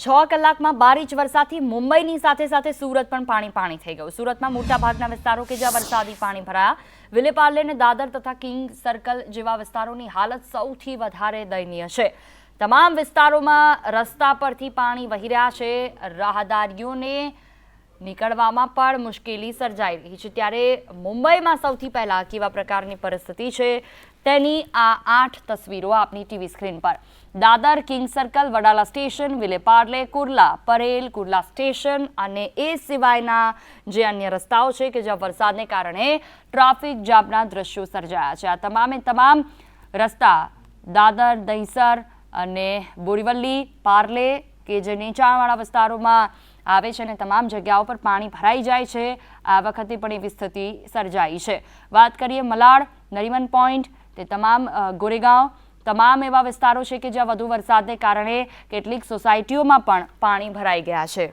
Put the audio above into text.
છ કલાકમાં બાર ઇંચ વરસાદથી મુંબઈની સાથે સાથે સુરત પણ પાણી પાણી થઈ ગયું. સુરતમાં મોટાભાગના વિસ્તારો કે જ્યાં વરસાદી પાણી ભરાયા, વિલેપાર્લે અને દાદર તથા કિંગ સર્કલ જેવા વિસ્તારોની હાલત સૌથી વધારે દયનીય છે. તમામ વિસ્તારોમાં રસ્તા પરથી પાણી વહી રહ્યા છે. રાહદારીઓને નીકળવામાં પણ મુશ્કેલી સર્જાઈ રહી છે. ત્યારે મુંબઈમાં સૌથી પહેલાં કેવા પ્રકારની પરિસ્થિતિ છે? તેની આ આઠ તસવીરો આપની ટીવી સ્ક્રીન પર. Dadar king circle, Wadala station, Vile Parle, Kurla, Parel, Kurla station અને એ સિવાયના જે અન્ય રસ્તાઓ છે કે જ્યાં વરસાદને કારણે ટ્રાફિક જામના દ્રશ્યો સર્જાયા છે. આ તમામે તમામ રસ્તા દાદર, દહીસર અને બોરીવલ્લી, પાર્લે કે જે નીચાણવાળા વિસ્તારોમાં આવે છે અને તમામ જગ્યાઓ પર પાણી ભરાઈ જાય છે. આ વખતે પણ એવી સ્થિતિ સર્જાઈ છે. વાત કરીએ મલાડ, નરીમન પોઈન્ટ, તે તમામ ગોરેગાંવ. તમામ એવા વિસ્તારો છે કે જ્યાં વધુ વરસાદને કારણે કેટલીક સોસાયટીઓમાં પણ પાણી ભરાઈ ગયા છે.